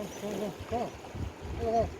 Kalk, kalk, kalk.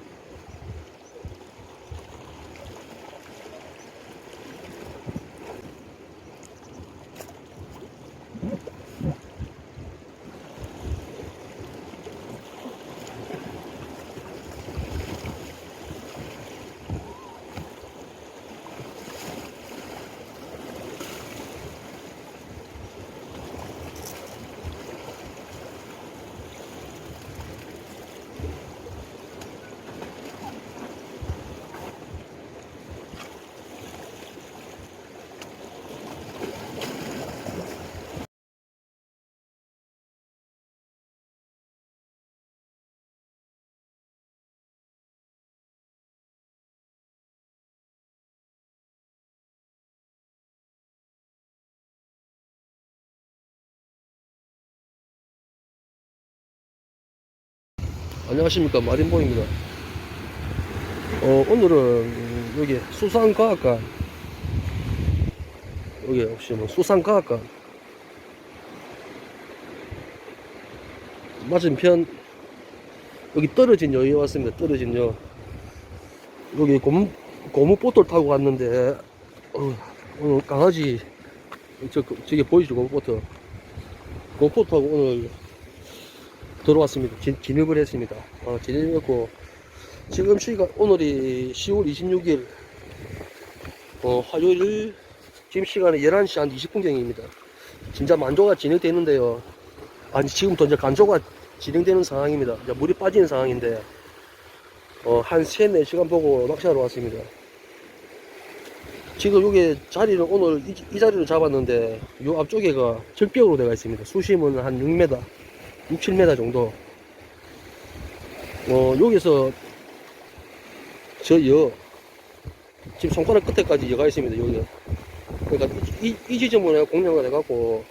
안녕하십니까. 마린보입니다. 어, 오늘은 여기 수산과학관. 여기 혹시 뭐 수산과학관. 맞은편 여기 떨어진 여에 왔습니다. 떨어진 여 여기 고무, 고무보트를 타고 갔는데 어, 오늘 강아지 저, 저기 보이죠? 고무보트. 고무보트 타고 오늘 들어왔습니다. 진, 진입을 했습니다. 어, 진입했고, 지금 시간, 오늘이 10월 26일, 어, 화요일, 지금 시간이 11시 한 20분경입니다. 진짜 만조가 진행되는데요. 아니, 지금부터 이제 간조가 진행되는 상황입니다. 이제 물이 빠지는 상황인데, 어, 한 3, 4시간 보고 낚시하러 왔습니다. 지금 여기 자리를 오늘 이, 이 자리를 잡았는데, 요 앞쪽에가 절벽으로 되어 있습니다. 수심은 한 6m. 6, 7m 정도. 어, 여기서 저 여, 지금 손가락 끝에까지 여가 있습니다, 여기. 그러니까 이, 이 내가 공략을 해갖고,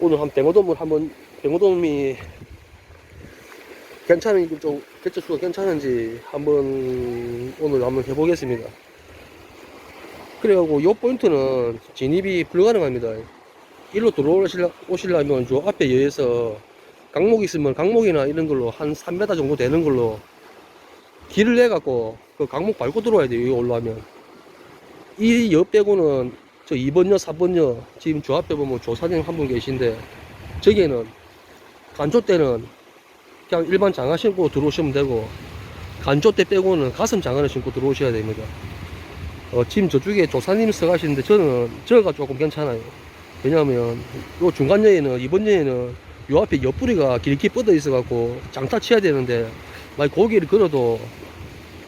오늘 한 뱅어돔을 한번, 뱅어돔이 괜찮은지 좀, 개체수가 괜찮은지 한번, 오늘 한번 해보겠습니다. 그래가지고 요 포인트는 진입이 불가능합니다. 일로 들어오시려, 오시려면 요 앞에 여에서 강목 있으면 강목이나 이런 걸로 한 3m 정도 되는 걸로 길을 내 갖고 그 강목 밟고 들어와야 돼요 여기 올라가면. 이여 빼고는 저 2번여 4번여 지금 저 앞에 보면 조사님 한 분 계신데 저기에는 간조 때는 그냥 일반 장화 신고 들어오시면 되고 간조 때 빼고는 가슴 장화를 신고 들어오셔야 됩니다. 어, 지금 저쪽에 조사님 서 가시는데 저는 저가 조금 괜찮아요. 왜냐하면 요 중간여에는 이번 여에는 요 앞에 옆구리가 길게 뻗어 있어 갖고 장타 쳐야 되는데 만약 고기를 걸어도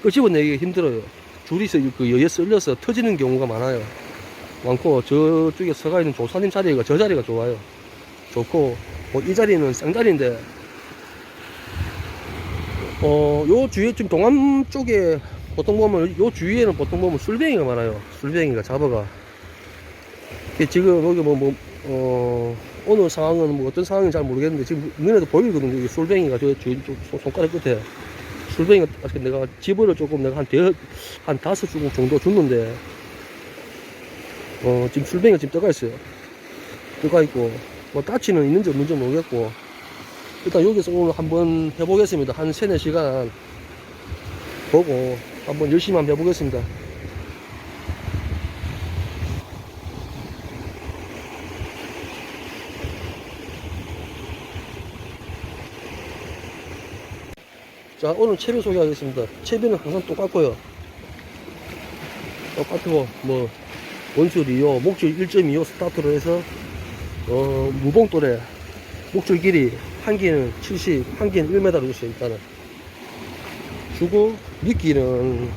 끄집어내기 힘들어요. 줄이 서- 그 여에 쓸려서 터지는 경우가 많아요. 많고 저쪽에 서가 있는 조사님 자리가 저 자리가 좋아요. 좋고 뭐 이 자리는 쌍자리인데 어 요 주위에 좀 동암 쪽에 보통 보면 요 주위에는 보통 보면 술뱅이가 많아요. 술뱅이가 잡아가. 지금 여기 뭐, 뭐, 어, 오늘 상황은 뭐 어떤 상황인지 잘 모르겠는데 지금 눈에도 보이거든요. 이 술뱅이가 저, 저, 저 손가락 끝에. 술뱅이가 내가 집어를 조금 내가 한 대, 한 다섯 주걱 정도 줬는데, 어, 지금 술뱅이가 지금 떠가 있어요. 떠가 있고, 뭐 따치는 있는지 없는지 모르겠고, 일단 여기서 오늘 한번 해보겠습니다. 한 세네 시간 보고 한번 열심히 한번 해보겠습니다. 자 오늘 채비 소개하겠습니다. 채비는 항상 똑같고요. 똑같고 뭐 원수 리오 목줄 1.25 스타트로 해서 어 무봉돌에 목줄 길이 한 개는 70, 한 개는 1m로 줬어요 일단은 주고 미끼는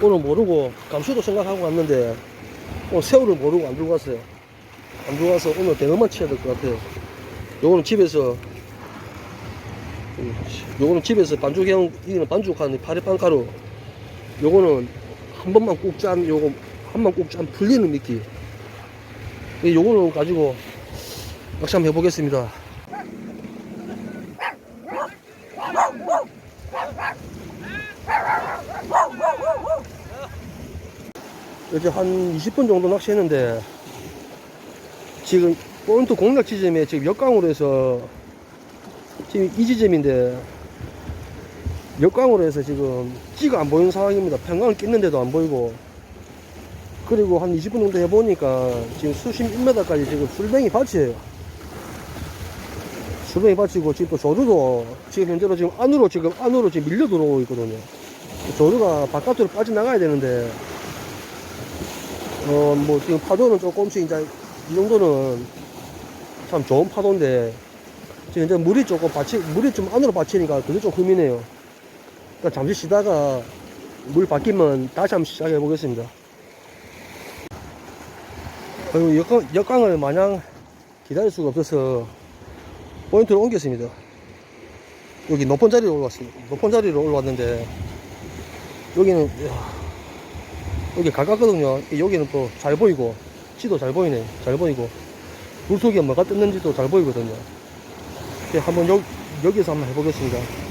오늘 모르고 감수도 생각하고 왔는데 오늘 새우를 모르고 안 들고 갔어요. 안 들고 가서 오늘 대어만 쳐야 될 것 같아요. 요거는 집에서 음, 요거는 집에서 반죽형 이거는 반죽한 파리빵가루. 요거는 한 번만 꾹 짠 요거 한 번 꾹 짠 풀리는 미끼 이 요거는 가지고 낚시 한번 해보겠습니다. 이제 한 20분 정도 낚시했는데 지금 포인트 공략 지점에 지금 역강으로 해서 지금 이 지점인데 역광으로 해서 지금 찌가 안 보이는 상황입니다. 평광을 깼는데도 안 보이고 그리고 한 20분 정도 해보니까 지금 수심 1m까지 지금 술뱅이 밭이에요. 술뱅이 밭이고 지금 또 조류도 지금 현재로 지금 안으로 지금 안으로 지금 밀려 들어오고 있거든요. 조류가 바깥으로 빠져나가야 되는데 어 뭐 지금 파도는 조금씩 이제 이 정도는 참 좋은 파도인데 이제 물이 조금 받치 물이 좀 안으로 받치니까 그게 좀 흠이네요. 그러니까 잠시 쉬다가 물 바뀌면 다시 한번 시작해 보겠습니다. 그리고 역광, 역광을 마냥 기다릴 수가 없어서 포인트를 옮겼습니다. 여기 높은 자리로 올라왔습니다. 높은 자리로 올라왔는데 여기는 여기 가깝거든요. 여기는 또 잘 보이고 지도 잘 보이네. 잘 보이고 물속에 뭐가 떴는지도 잘 보이거든요. 이렇게 한번 여, 여기서 한번 해보겠습니다.